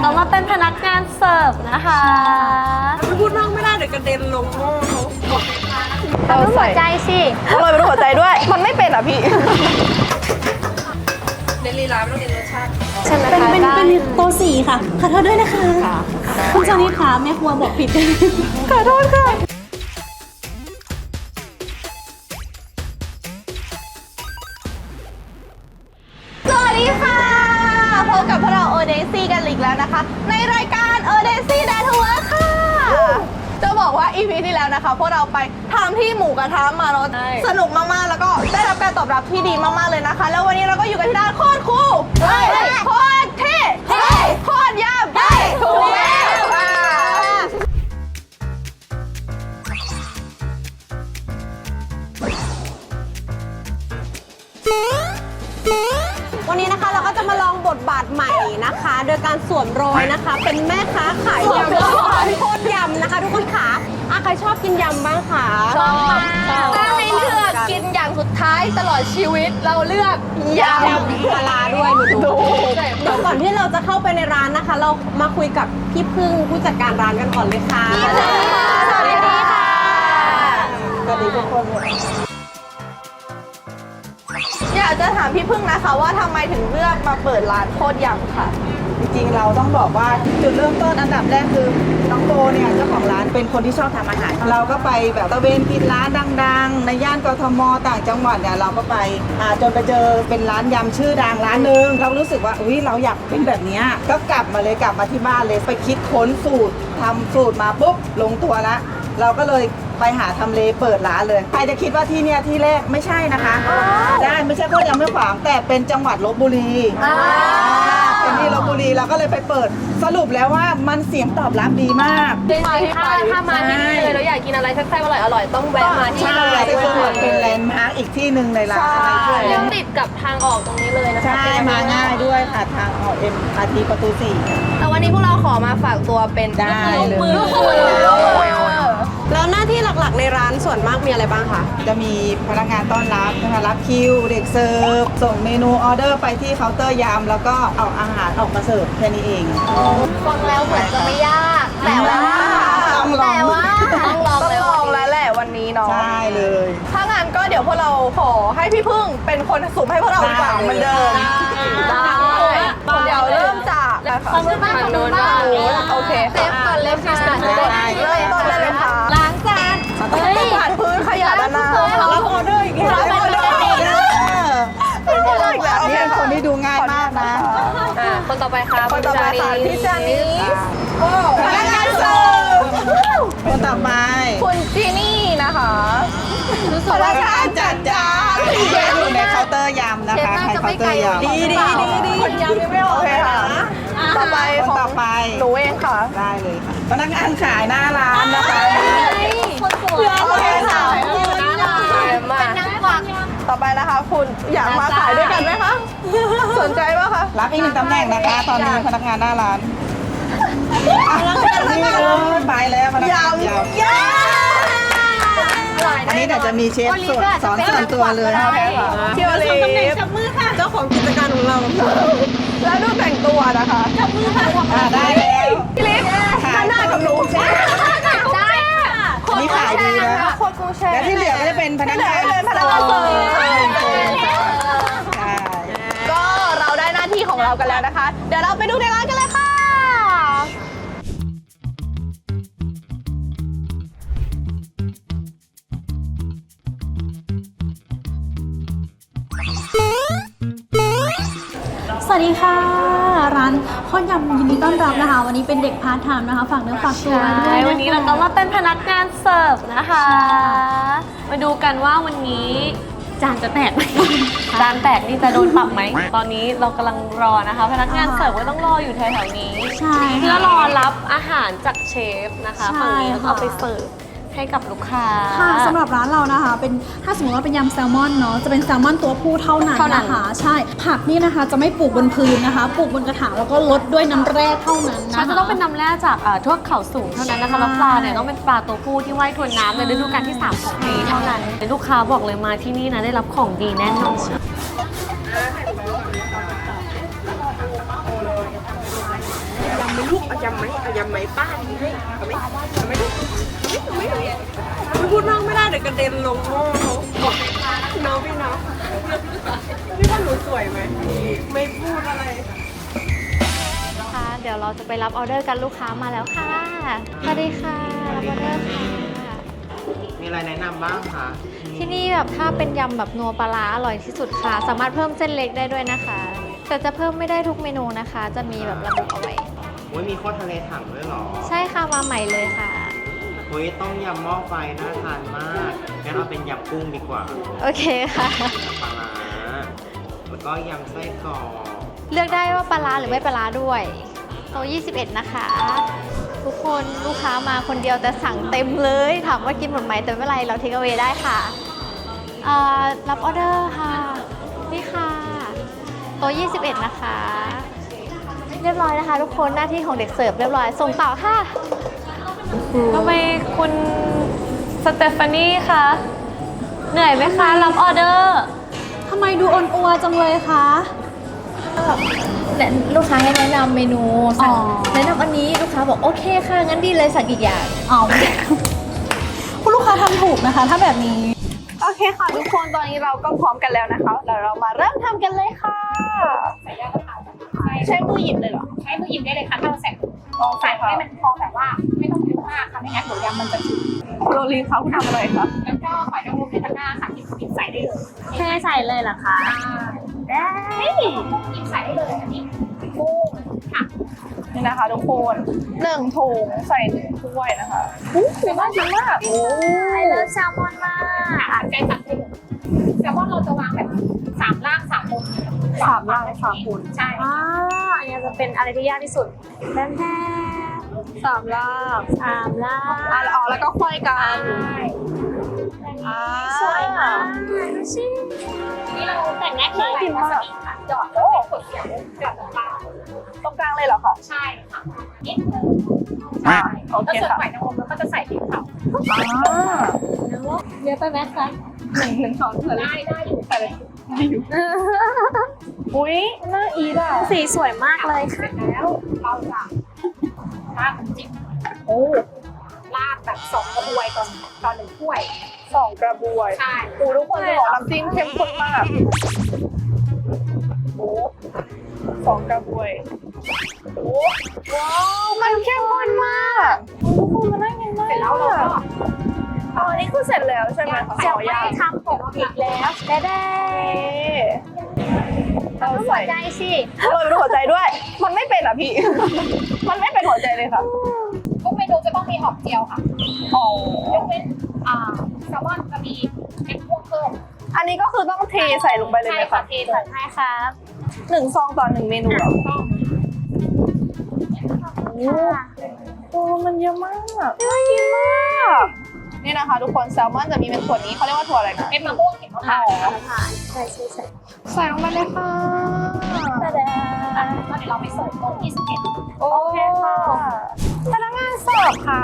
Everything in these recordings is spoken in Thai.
แล้วก็มาเป็นพนักงานเสิร์ฟนะคะพูดมากไม่ได้เดี๋ยวกระเด็นลงหม้อเขาเราหัวใจสิอร่อยเป็นหัวใจด้วย มันไม่เป็นอะพี่เน้นลีลาไม่ต้องเน้นรสชาติใช่ไหมเป็นคะเป็นได้เป็นโตะสี่ค่ะ ขอโทษด้วยนะคะ คุณจอนี่ค่ะแม่ครัวบอกผิดขอโทษค่ะ นอีกแล้วนะคะ ในรายการโอเดซี่แดทัวร์ค่ะ จะบอกว่า EP ที่แล้วนะคะ พวกเราไปทำที่หมูกระทะมาเนาะสนุกมาก ๆ แล้วก็ได้รับการตอบรับที่ดีมาก ๆ เลยนะคะ แล้ววันนี้เราก็อยู่กันที่ร้านโคตรคูลเฮ้ยโคตรเท่ บทบาทใหม่นะคะ โดยการสวมรอยนะคะ เป็นแม่ค้าขายยำโคตรยำนะคะ ทุกคนขาอะใครชอบกินยำบ้างคะชอบถ้าให้เลือกกินอย่างสุดท้ายตลอดชีวิตเราเลือกยำยำปลาร้าด้วยหนูดูเดี๋ยวก่อนที่เราจะเข้าไปในร้านนะคะ เรามาคุยกับพี่พึ่งผู้จัดการร้านกันก่อนเลยค่ะสวัสดีค่ะสวัสดีทุกคนเลย อยากจะถามพี่พึ่งนะคะว่าทำไมถึงเลือกมาเปิดร้านโคตรยำค่ะ จริงๆเราต้องบอกว่าจุดเริ่มต้นอันดับแรกคือน้องโบเนี่ยเจ้าของร้านเป็นคนที่ชอบทำอาหาร เราก็ไปแบบตะเวนกินร้านดังๆ ในย่านกทมต่างจังหวัดเนี่ยเราก็ไปอ่าจนไปเจอเป็นร้านยำชื่อดังร้านหนึ่งเรารู้สึกว่าอุ้ยเราอยากเป็นแบบเนี้ยก็กลับมาเลยกลับมาที่บ้านเลยไปคิดค้นสูตรทำสูตรมาปุ๊บลงตัวละ เราก็เลยไปหาทำเลเปิดร้านเลย ใครจะคิดว่าที่เนี่ยที่แรกไม่ใช่นะคะได้ไม่ใช่โคตรยำไม่ขวางแต่เป็นจังหวัดลบบุรีเป็นที่ลบบุรีเราก็เลยไปเปิดสรุปแล้วว่ามันเสียงตอบรับดีมากถ้าถ้ามาที่นี่เลยแล้วอยากกินอะไรแซ่บๆอร่อยอร่อยๆต้องแวะมาที่ใช่นี่เลยเป็นเหมือนเป็นแลนด์มาร์กอีกที่หนึ่งในร้านใช่ยังติดกับทางออกตรงนี้เลยนะคะใช่มาง่ายด้วยค่ะทางออกเอ็มอาทีประตูสี่ แต่วันนี้พวกเราขอมาฝากตัวเป็นได้เลย ลูกมือ แล้วหน้าที่หลักๆในร้านส่วนมากมีอะไรบ้างคะ จะมีพนักงานต้อนรับนะคะรับคิว เด็กเสิร์ฟ ส่งเมนูออเดอร์ไปที่เคาน์เตอร์ยาม แล้วก็เอาอาหารออกมาเสิร์ฟแค่นี้เอง ฟังแล้วเหมือนจะไม่ยากแต่ว่าต้องลอง แต่ว่าต้องลองเลยลองแล้วแหละวันนี้เนาะใช่เลย ถ้างั้นก็เดี๋ยวพวกเราขอให้พี่พึ่งเป็นคนสุ่มให้พวกเราดีกว่าเหมือนเดิมได้เดี๋ยวเริ่มจากทางนู้นบ้างทางนู้นบ้างโอเคเซฟก่อนเลยค่ะเริ่มต้นเลยเลย ต่อไปค่ะคนต่อไปค่ะพี่จานิสพนักงานเสิร์ฟคนต่อไปคุณจีนี่นะคะพนักงานจัดจานอยู่ในเคาน์เตอร์ยำนะคะใครเคาน์เตอร์ยำดีดีดีดีคนยังไม่ออกเลยค่ะต่อไปคนของต่อไปหนูเองค่ะได้เลยค่ะพนักงานขายหน้าร้านนะคะ คะคุณอยากมาขายด้วยกันไหมคะ สนใจป่ะคะ รับอีกหนึ่งตำแหน่งนะคะ ตอนนี้พนักงานหน้าร้านนี่เลยไปแล้วพนักงานยำยาอันนี้เดี๋ยวจะมีเชฟส่วนสอนส่วนตัวเลยเที่ยวเลยจับมือค่ะ เจ้าของกิจการของเรา แล้วดูแต่งตัวนะคะจับมือค่ะอ่าได้แล้วพี่ลิฟด้านหน้ากับหนูได้ค่ะนี่ขายดีนะโคตรกูแชร์และที่เหลือก็จะเป็นพนักงาน นข้อยำยินดีต้อนรับนะคะ วันนี้เป็นเด็กพาร์ทไทม์นะคะฝากเนื้อฝากตัวใช่ด้วยะคะ วันนี้เราก็มาเป็นพนักงานเสิร์ฟนะคะมาดูกันว่าวันนี้จานจะแตกไหมจานแตกนี่จะโดนปรับไหม ตอนนี้เรากำลังรอนะคะ พนักงานเสิร์ฟก็ต้องรออยู่แถวๆนี้ ใช่เพื่อรอรับอาหารจากเชฟนะคะใช่ฝั่งนี้แล้วก็ค่ะ เอาไปเสิร์ฟ ให้กับลูกค้า ค่ะสำหรับร้านเรานะคะ เป็นถ้าสมมติว่าเป็นยำแซลมอนเนาะจะเป็นแซลมอนตัวผู้เท่านั้นเท่านั้น นะคะ ใช่ผักนี่นะคะจะไม่ปลูกบนพื้นนะคะปลูกบนกระถางแล้วก็ลดด้วยน้ำแร่เท่านั้นนะคะ มันจะต้องเป็นน้ำแร่จากเอ่อทั่วเขาสูงเท่านั้นนะคะแล้วปลาเนี่ยต้องเป็นปลาตัวผู้ที่ว่ายทวนน้ำในฤดูกาลที่ 3 ของปีเท่านั้นลูกค้าบอกเลยมาที่นี่นะได้รับของดีแน่นอนยเอายำไหมเอายำไหมป้าให้เอาไหมเอาไหมเอา ไหมเอาไหมไม่พูดมากไม่ได้เดี๋ยวกระเด็นลงหม้อเขาน้องพี่น้องพี่ว่าหนูสวยไหมไม่พูดอะไรค่ะเดี๋ยวเราจะไปรับออเดอร์กันลูกค้ามาแล้วค่ะสวัสดีค่ะรับออเดอร์ค่ะ มีอะไรแนะนำบ้างคะที่นี่แบบถ้าเป็นยำแบบนัวปลาร้าอร่อยที่สุดค่ะ สามารถเพิ่มเส้นเล็กได้ด้วยนะคะ แต่จะเพิ่มไม่ได้ทุกเมนูนะคะ จะมีแบบระบุเอาไว้โอ้ยมีโคตรทะเลถังด้วยเหรอ ใช่ค่ะมาใหม่เลยค่ะโอ้ยต้มยำหม้อไฟน่าทานมากงั้นเอาเป็นยำกุ้งดีกว่าโอเคค่ะ ยำปลาร้าแล้วก็ยำไส้กรอกเลือกได้ว่าปลาร้าหรือไม่ปลาร้าด้วยโต๊ะ21 นะคะ ทุกคนลูกค้ามาคนเดียวแต่สั่งเต็มเลย ถามว่ากินหมดไหมแต่ไม่เป็นไรเราเทคเอาไว้ได้ค่ะเอ่อรับออเดอร์ค่ะ นี่ค่ะโต๊ะ21 นะคะ เรียบร้อยนะคะ ทุกคนหน้าที่ของเด็กเสิร์ฟเรียบร้อยส่งต่อค่ะ ทำไมคุณสเตฟานี่คะเหนื่อยไหมคะรับออเดอร์ทำไมดูอ่อนอัวจังเลยคะลูกค้าให้แนะนำเมนูสั่งอ๋อ แนะนำอันนี้ลูกค้าบอกโอเคค่ะงั้นดีเลยสั่งอีกอย่าง เอา คุณลูกค้าทำถูกนะคะ ถ้าแบบนี้ โอเคค่ะทุกคนตอนนี้เราก็พร้อมกันแล้วนะคะเดี๋ยวเรามาเริ่มทำกันเลยค่ะ ใช้มือหยิบเลยเหรอ ใช้มือหยิบได้เลยค่ะถ้าเราใส่ใส่ให้มันพอแบบว่าไม่ต้องเยอะมากค่ะไม่งั้นเดี๋ยวยำมันจะจืดโรลีคะคุณทำอะไรคะแล้วก็หอยนางรมในตะกร้าค่ะหยิบหยิบใส่ได้เลยเทใส่เลยเหรอคะได้หยิบใส่ได้เลยอันนี้กุ้งค่ะนี่นะคะทุกคนหนึ่งถุงใส่หนึ่งถ้วยนะคะอู้หูน่ากินมากโอ้ไอเลิฟแซลมอนมากค่ะใกล้ตัดได้เลยแต่ว่าเราจะวางแบบสามล่างสามบน สามล่างสามบนใช่อ่าอันนี้จะเป็นอะไรที่ยากที่สุดแท้แท้สามล่างสามล่าอะแล้วอ๋อแล้วก็ค่อยกันอ่าสวยมากดูสินี่เราแต่งแนบที่ใบวาซาบิค่ะหยอดแล้วก็กดเสียบกับน้ำปลาตรงกลางเลยเหรอคะใช่ค่ะนิดนึงอ่าโอแล้วเคส่วนค่ะหอยนางรมเราก็จะใส่พริกเผาอ่าเยอะไปไหมคะหนึ่งหนึ่งสองเผื่อได้ได้อยู่ใส่เลยอุ้ย น่าอีดอะสีสวยมากเลยเสค่ะร็จแล้วเราจะราดน้ำจิ้มโอ้ราดแบบสองกระบวยต่อต่อหนึ่งถ้วยสองกระบวยใช่โอ้ทุกคนจะบอกน้ำจิ้มเข้มข้นมากโอ้สองกระบวยโอ้ว้าวมันเข้มข้นมากโอ้ทุกคนมันน่ากินมากเสร็จแล้วเราก็อ๋อนี่คือเสร็จแล้วใช่ไหมคะจะขอไม่ยากทำผมอีกแล้วแด้ แด้เราหัใส่วใจสิโรยเป็นหัวใจด้วย มันไม่เป็นอะพี่ มันไม่เป็นหัวใจเลยค่ะทุกเมนูจะต้องมีหอมเจียวค่ะอ๋อยกเว้นอ่าแซลมอนจะมีเม็ดพวกเพิ่มอันนี้ก็คือต้องเทใส่ลงไปเลยใช่ไหมค่ะคะเทเลยให้ครับหนึ่งซองต่อหนึ่งเมนูเหรอต้องโอ้มันเยอะมากน่ากินมาก นี่นะคะทุกคนแซลมอนจะมีเป็นถั่วนี้เขาเรียกว่าถั่วอะไรนะเป็นมะม่วงเห็นมะพร้าวใช่ใช่ใช่ใส่ลงไปเลยค่ะอะก็เดี๋ยวเราไปเสิร์ฟโต๊ะ21โอเคค่ะพนักงานเสิร์ฟค่ะ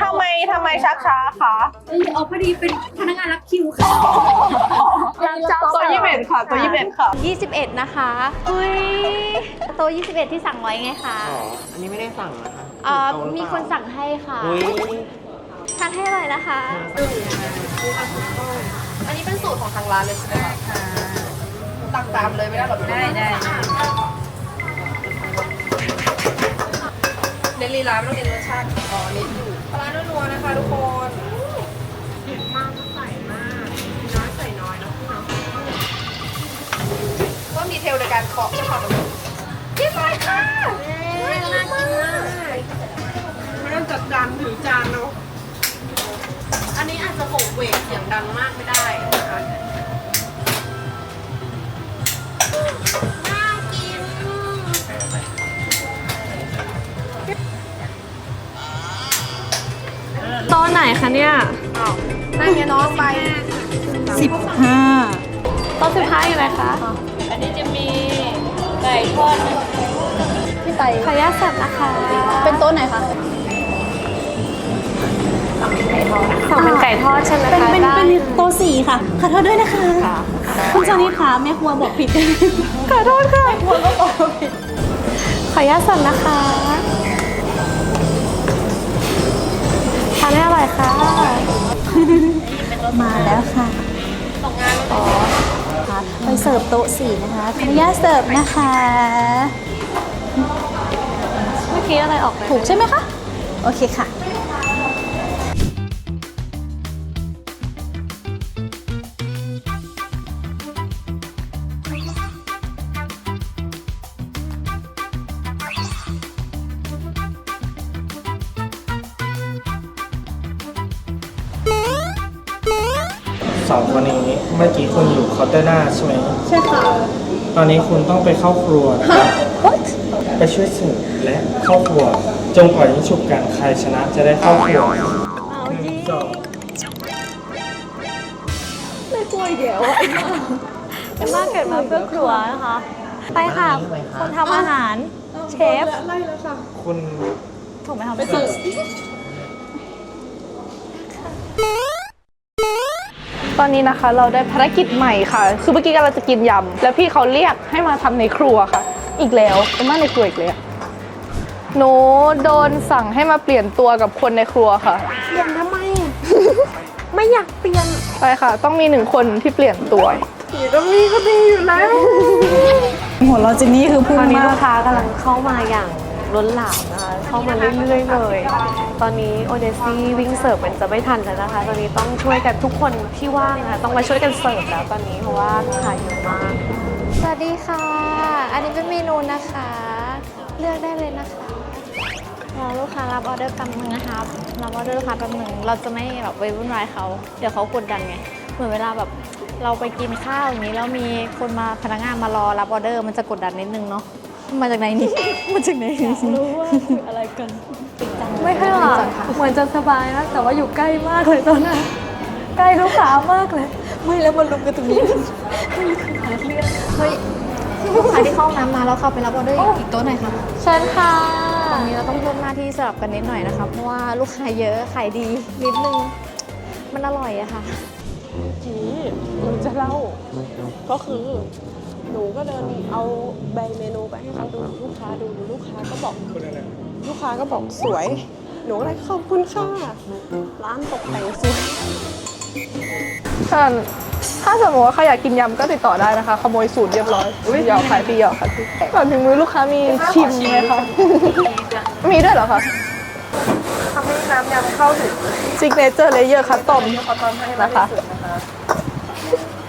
ทำไมทำไมชักช้าคะเอาพอดีเป็นพนักงานรับคิวค่ะตัวยี่สิบเอ็ดค่ะตัวยี่สิบเอ็ดค่ะ21นะคะอุ้ยโต๊ะ21ที่สั่งไว้ไงคะอ๋ออันนี้ไม่ได้สั่งนะคะเอ่อโต๊ะหรือมีเปล่าคนสั่งให้ค่ะอุ้ย ทานให้เลยนะคะอันนี้เป็นสูตรของทางร้านเลยใช่ไหมคะตักตามเลยไม่ได้หรอได้ได้เน้นลีลาไม่ต้องเน้นรสชาติอ๋อเน้นอยู่ปลาร้านัวๆนะคะทุกคนมากใส่มาก น้อยใส่น้อยเนาะเนาะก็มีเทลในการเคาะใช่ไหมคะพี่ไฟค่ะ กเสียงดังมากไม่ได้นะคะโต๊ะไหนคะเนี่ยนั่นไงน้องไปสิบห้าโต๊ะสุดท้ายอยู่ไหนคะ อันนี้จะมีไก่ทอดพี่ไตขออนุญาตเสิร์ฟนะคะ เป็นโต๊ะไหนคะ ก่ทอดใช่ไหมเป็นคะเป็นเป็นโตวสี่ค่ะขอโทษด้วยนะคะคุณชานีค่ะแม่ครัวบอกผิด ขอโทษค่ะแม่ครัวก็บอกผิดขออนุญาตสั่งนะคะทานให้อร่อยค่ะมาแล้วค่ะอ๋อค่ะไปเสิร์ฟโต๊ะสี่นะคะขออนุญาตเสิร์ฟนะคะ เมื่อกี้อะไรออกถูกใช่ไหมคะ โอเคค่ะ สองคนนี้เมื่อกี้คุณอยู่เคาน์เตอร์หน้าใช่ไหมใช่ค่ะ ตอนนี้คุณต้องไปเข้าครัวไปช่วยเสิร์ฟและเข้าครัว จงปล่อยยิงฉุบกันใครชนะจะได้เข้าครัวหนึ่งสองเอ็มมาเกิดมาเพื่อครัวนะคะ ไปค่ะคนทำอาหาร เชฟคุณถูกไหมคะไปเสิร์ฟ ตอนนี้นะคะเราได้ภารกิจใหม่ค่ะ คือเมื่อกี้กำลังจะกินยำแล้วพี่เขาเรียกให้มาทำในครัวค่ะ อีกแล้วเป็นมาในครัวอีกเลยอะหนูโดนสั่งให้มาเปลี่ยนตัวกับคนในครัวค่ะ เปลี่ยนทำไม ไม่อยากเปลี่ยนใช่ค่ะ ต้องมีหนึ่งคนที่เปลี่ยนตัวหัวเราะจินนี่คือพุ่งตอนนี้มาลูกกค้ากำลังเข้ามาอย่าง ล้นหลามนะคะเข้ามาเรื่อยๆเลย ตอนนี้โอเดซี่วิ่งเสิร์ฟมันจะไม่ทันแล้วนะคะ ตอนนี้ต้องช่วยกันทุกคนที่ว่างนะคะต้องมาช่วยกันเสิร์ฟแล้วตอนนี้เพราะว่าลูกค้าเยอะมาก สวัสดีค่ะ อันนี้เป็นเมนูนะคะ เลือกได้เลยนะคะรอลูกค้ารับออเดอร์แป๊บนึงนะครับรับออเดอร์ลูกค้าแป๊บนึงเราจะไม่แบบไปวุ่นวายเขาเดี๋ยวเขากดดันไงเหมือนเวลาแบบเราไปกินข้าวอย่างนี้แล้วมีคนมาพนักงานมารอรับออเดอร์มันจะกดดันนิดนึงเนาะ มาจากไหนนี่ มาจากไหนรู้ว่าคืออะไรกันไม่ค่ะเหมือนจะสบายนะ แต่ว่าอยู่ใกล้มากเลยตอนนั้นใกล้ลูกค้ามากเลย ไม่แล้วมันลุมกันตรงนี้เฮ้ยลูกค้าที่เข้าห้องน้ำมาแล้วเข้าไปรับออเดอร์อีกโต๊ะหน่อยค่ะเชิญค่ะตรงนี้เราต้องเพิ่มหน้าที่สลับกันนิดหน่อยนะคะเพราะว่าลูกค้าเยอะขายดีนิดนึงมันอร่อยอะค่ะจีหนูจะเล่าก็คือ หนูก็เดินเอาใบเมนูไปให้เขาดูลูกค้าดูลูกค้าก็บอกลูกค้าก็บอกสวย หนูก็เลยขอบคุณค่ะ ร้านตกแต่งสวยถ้าถ้าสมมติว่าใครอยากกินยำก็ติดต่อได้นะคะ ขโมยสูตรเรียบร้อยยาวขายพี่ยาวขายพี่ก่อนถึงมือลูกค้ามีชิมไหมคะ มีด้วยเหรอคะทำให้น้ำยำเข้าถึงซิกเนเจอร์เลเยอร์คัสตอมนะคะ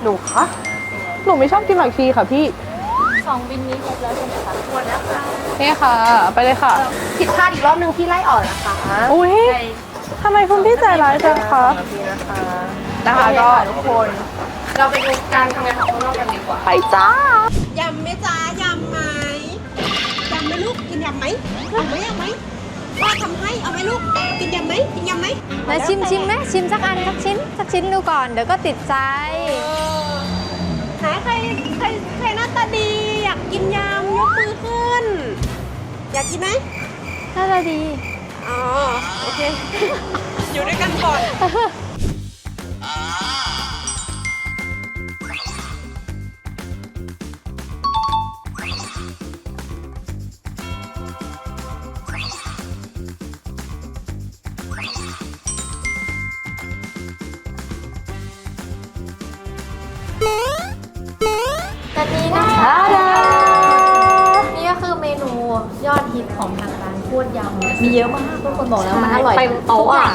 หนูคะ หนูไม่ชอบกินหอยชีค่ะพี่สองบินนี้ครบแล้วใช่ไหมคะหมดแล้วค่ะนี่ค่ะ ไปเลยค่ะ ผิดพลาดอีกรอบนึงพี่ไล่ออกนะคะอุ้ยทำไมคุณพี่ใจร้ายจังคะนะคะก็ทุกคน เราไปดูการทำงานของข้างนอกกันดีกว่า ไปจ้ายำไหมจ้ายำไหมยำไหมลูกกินยำไหมเอาไหมเอาไหมพ่อทำให้เอาไหมลูกกินยำไหมกินยำไหมมาชิมชิมไหมชิมสักอันสักชิ้นสักชิ้นดูก่อนเดี๋ยวก็ติดใจ ไหนใครใครใครหน้าตาดี อยากกินยำยกมือขึ้น อยากกินไหมน่าจะดี อ๋อ โอเค อยู่ด้วยกันก่อน มีเยอะมากทุกคนบอกแล้วมันอร่อยเต็มโต๊ะอะ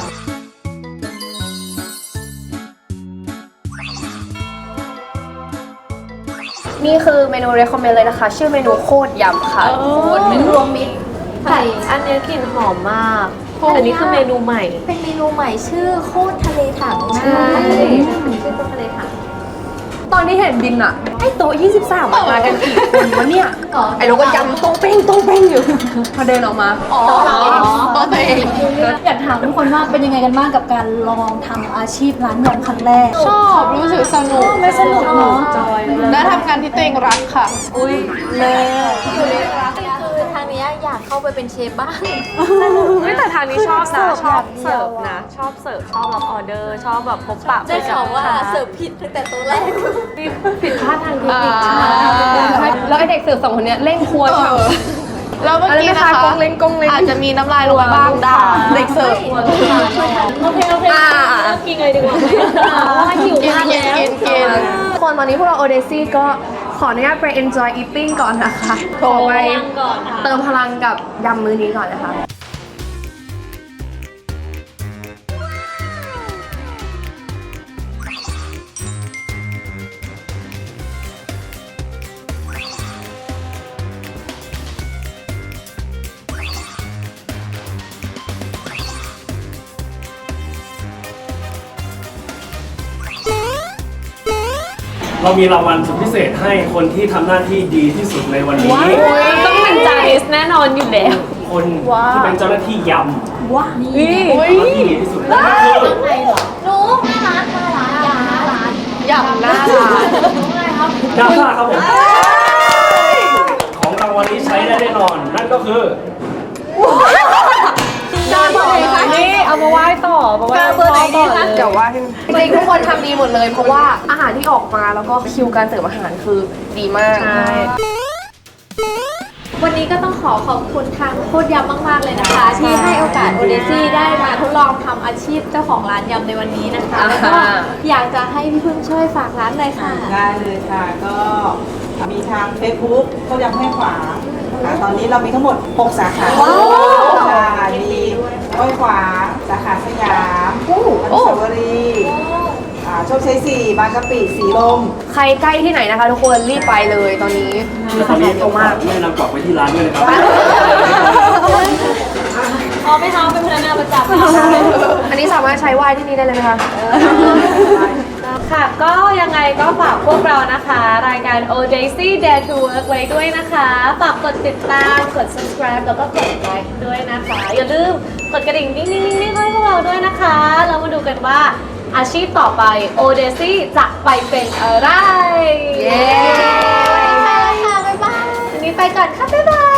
นี่คือเมนู recommend เลยนะคะ ชื่อเมนูโคตรยำค่ะทุกคนเมนูรวมมิตรแต่อันนี้กลิ่นหอมมากแต่นี่คือเมนูใหม่ เป็นเมนูใหม่ชื่อโคตรทะเลถังใช่ชื่อโคตรทะเลถังต อนที่เห็นบินอะไอ้โต๊ะ23มันมากันกี่คนวะเนี่ย ไอ้เราก็ยำตรงเป้งตรงเป้งอยู่ พอเดินออกมาอ๋อตัวเองอยากถามทุกคนว่าเป็นยังไงกันบ้างกับการลองทำอาชีพร้านยำครั้งแรก ชอบรู้สึกสนุกไม่สนุกเนาะจอยมากและทำงานที่ตัวเองรักค่ะ อุ้ยเลยคือทางนี้อยากเข้าไปเป็นเชฟบ้างเฮ้ยแต่ทางนี้ชอบนะเสิร์ฟชอบอย่างเดีเสิยวร์ฟนะชอบเสิร์ฟชอบรับออเดอร์ ชอบแบบพบปะได้ข่าวว่าคุยกับลูกค้เสิร์ฟผิดตั้งแต่ตัวแรกผิดพลาดทางเทคนิคอ่าแล้วไอเด็กเสิร์ฟสองคนเนี้ยเล่นครัวฉ่ำแล้วเมื่อกี้นะคะกงเล้งกงเล้งอาจจะมีน้ำลายรัวบ้างด่าเด็กเสิร์ฟโอเคโอเคอ่ากินเลยดีกว่าไหมว่าหิวมากแล้วกินกินคนตอนนี้พวกเราโอเดซี่ก็ ขออนุญาตไป enjoy eating ก่อนนะคะโทรไปก่อนค่ะเติมพลังกับยำมื้อนี้ก่อนนะคะ เรามีรางวัลสุดพิเศษให้คนที่ทำหน้าที่ดีที่สุดในวันนี้ต้องเป็นจานิสแน่นอนอยู่แล้วคนที่เป็นเจ้าหน้าที่ยำว้านี่ทำหน้าที่ดีที่สุดนั่นคือรู้หน้าร้านหน้าร้านยำหน้าร้านยำหน้าร้านดาวซ่าครับผมของรางวัลนี้ใช้ได้แน่นอน นั่นก็คือจาน บอกเลยค่ะนี่เอามาไหว้ต่อมาไหว้เบอร์ไหนดีคะเดี๋ยวว่าจริงๆทุกคนทำดีหมดเลย เพราะว่าอาหารที่ออกมาแล้วก็คิวการเสิร์ฟอาหารคือดีมากใช่วันนี้ก็ต้องขอขอบคุณทางโคตรยำมาก ๆ เลยนะคะ ที่ให้โอกาสโอเดซี่ได้มาทดลองทำอาชีพเจ้าของร้านยำในวันนี้นะคะแล้วก็อยากจะให้พี่พึ่งช่วยฝากร้านหน่อยค่ะ ได้เลยค่ะก็มีทาง Facebook ก็ยังให้ขวางค่ะตอนนี้เรามีทั้งหมด 6 สาขาค่ะมี ห้วยขวางสาขาสยามอนุสาวรีย์อ่าโชคชัยสี่บางกะปิสีลม ใครใกล้ที่ไหนนะคะ ทุกคนรีบไปเลยตอนนี้และตอนนี้ต้องฝากแม่นำกลับไปที่ร้านด้วยนะครับเอาไปทำเป็นพนักงานประจำอันนี้สามารถใช้ไหว้ที่นี่ได้เลยไหมคะค่ะก็ยัง ไงก็ฝากพวกเรานะคะ รายการ O Daisy Dare to Work ไว้ด้วยนะคะ ฝากกดติดตาม กด subscribe แล้วก็กดไลค์ด้วยนะคะ อย่าลืมกดกระดิ่งนิ่งๆๆให้พวกเราด้วยนะคะแล้วมาดูกันว่าอาชีพต่อไป O Daisy จะไปเป็นอะไร เย้ ไปแล้วค่ะ บ๊ายบายวันนี้ไปก่อนค่ะ บ๊ายบาย